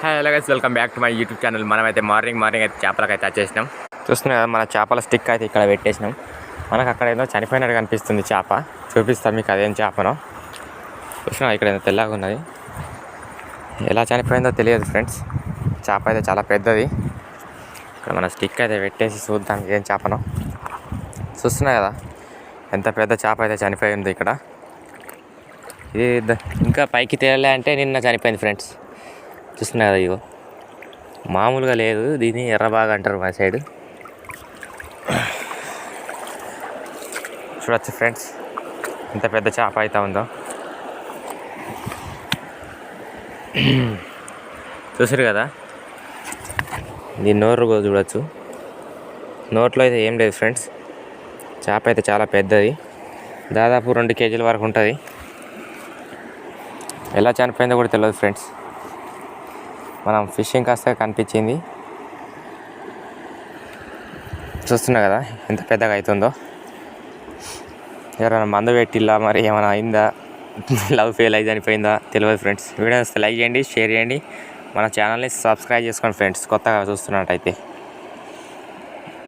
Hello guys welcome back to my YouTube channel మనమైతే morning morning అయితే చేపలకు అయితే వచ్చేసినాం చూస్తున్నాం కదా మన చేపల స్టిక్ అయితే ఇక్కడ పెట్టేసినాం. మనకు అక్కడ ఏదో చనిపోయినట్టు కనిపిస్తుంది చేప. చూపిస్తాం మీకు అదేం చేపనో. చూసినా ఇక్కడ ఏదో తెల్లగా ఉన్నది. ఎలా చనిపోయిందో తెలియదు ఫ్రెండ్స్ చేప అయితే చాలా పెద్దది. ఇక్కడ మన స్టిక్ అయితే పెట్టేసి చూద్దాం ఏం చేపనో. చూస్తున్నా కదా ఎంత పెద్ద చేప అయితే చనిపోయింది ఇక్కడ. ఇది ఇంకా పైకి తేలలే అంటే నిన్న చనిపోయింది ఫ్రెండ్స్ చూస్తున్నా కదా ఇగో. మామూలుగా లేదు దీన్ని ఎర్రబాగా అంటారు మా సైడ్. చూడొచ్చు ఫ్రెండ్స్ ఎంత పెద్ద చేప అయితే ఉందో. చూసారు కదా? దీని నోరు కూడా చూడొచ్చు. నోట్లో అయితే ఏం లేదు ఫ్రెండ్స్. చేప అయితే చాలా పెద్దది. దాదాపు రెండు కేజీల వరకు ఉంటుంది. ఎలా చనిపోయిందో కూడా తెలియదు ఫ్రెండ్స్. మనం ఫిషింగ్ కాస్త కనిపించింది. చూస్తున్నా కదా ఎంత పెద్దగా అవుతుందో ఎవరైనా మందు పెట్టిల్లా మరి ఏమైనా అయిందా? లవ్ ఫెయిల్ అయి చనిపోయిందా? తెలియదు ఫ్రెండ్స్. వీడియో లైక్ చేయండి షేర్ చేయండి. మన ఛానల్ని సబ్స్క్రైబ్ చేసుకోండి ఫ్రెండ్స్ కొత్తగా చూస్తున్నట్టయితే.